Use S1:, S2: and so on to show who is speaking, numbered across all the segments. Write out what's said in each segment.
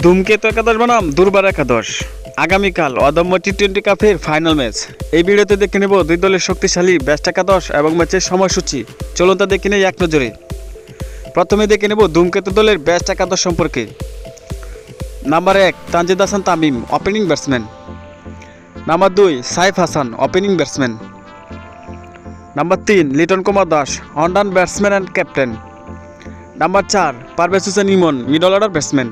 S1: ধূমকেতু একাদশ বনাম, দুর্বার একাদশ। আগামীকাল অদম্য টি টোয়েন্টি কাপের ফাইনাল ম্যাচ এই ভিডিওতে দেখে নেব দুই দলের শক্তিশালী ব্যাস্ট একাদশ এবং ম্যাচের সময়সূচি। চলুন তা দেখে নেই এক নজরে। প্রথমে দেখে নেব ধূমকেতু দলের ব্যাস্ট একাদশ সম্পর্কে। নাম্বার এক, Tanjid Hasan Tamim opening batsman number দুই, Saif Hasan opening batsman number তিন, Liton Kumar Das one down batsman and captain number চার, Parvez Hossain Emon middle order batsman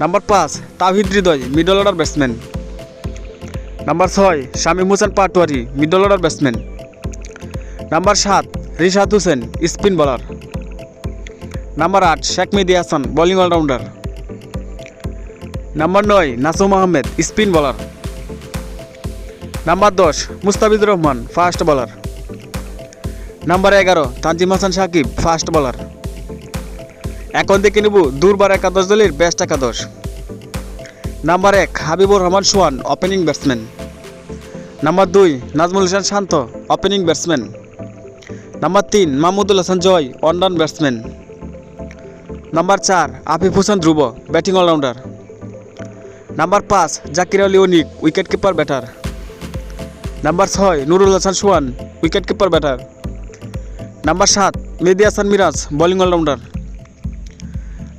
S1: number পাঁচ, Towhid Hridoy middle order batsman number ছয়, Shamim Hossain Patwari middle order batsman number সাত, Rishad Hossain spin bowler number আট, Sheikh Mehedi Hasan bowling allrounder number নয়, Nasum Ahmed spin bowler number দশ, Mustafizur Rahman fast bowler number এগারো, Tanzim Hasan Shakib fast bowler এখন দেখে নেব দুর্বার একাদশ দলের বেস্ট একাদশ। নাম্বার এক, Habibur Rahman Sohan opening batsman number দুই, Najmul Hossain Shanto opening batsman number তিন, Mahmudul Hasan Joy one down batsman number চার, Afif Hossain Dhruba batting allrounder number পাঁচ, Zakir Ali Anik wicket keeper batter number ছয়, Nurul Hasan Sohan wicket keeper batter number সাত, Mehedi Hasan Miraz bowling allrounder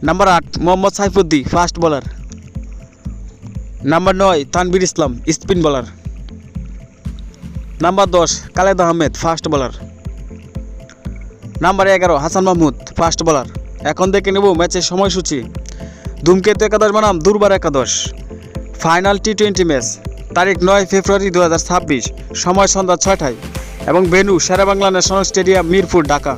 S1: number আট Mohammad Saifuddin fast bowler number নয় Tanvir Islam spin bowler number দশ Khaled Ahmed fast bowler number এগারো Hasan Mahmud fast bowler এখন দেখে নেব ম্যাচের সময়সূচি। ধূমকেতু একাদশ বনাম দুর্বার একাদশ। ফাইনাল টি টোয়েন্টি ম্যাচ তারিখ নয় ফেব্রুয়ারি দু হাজার ছাব্বিশ, সময় সন্ধ্যা ছয়টায়। এবং venue Sher e Bangla national stadium Mirpur, Dhaka.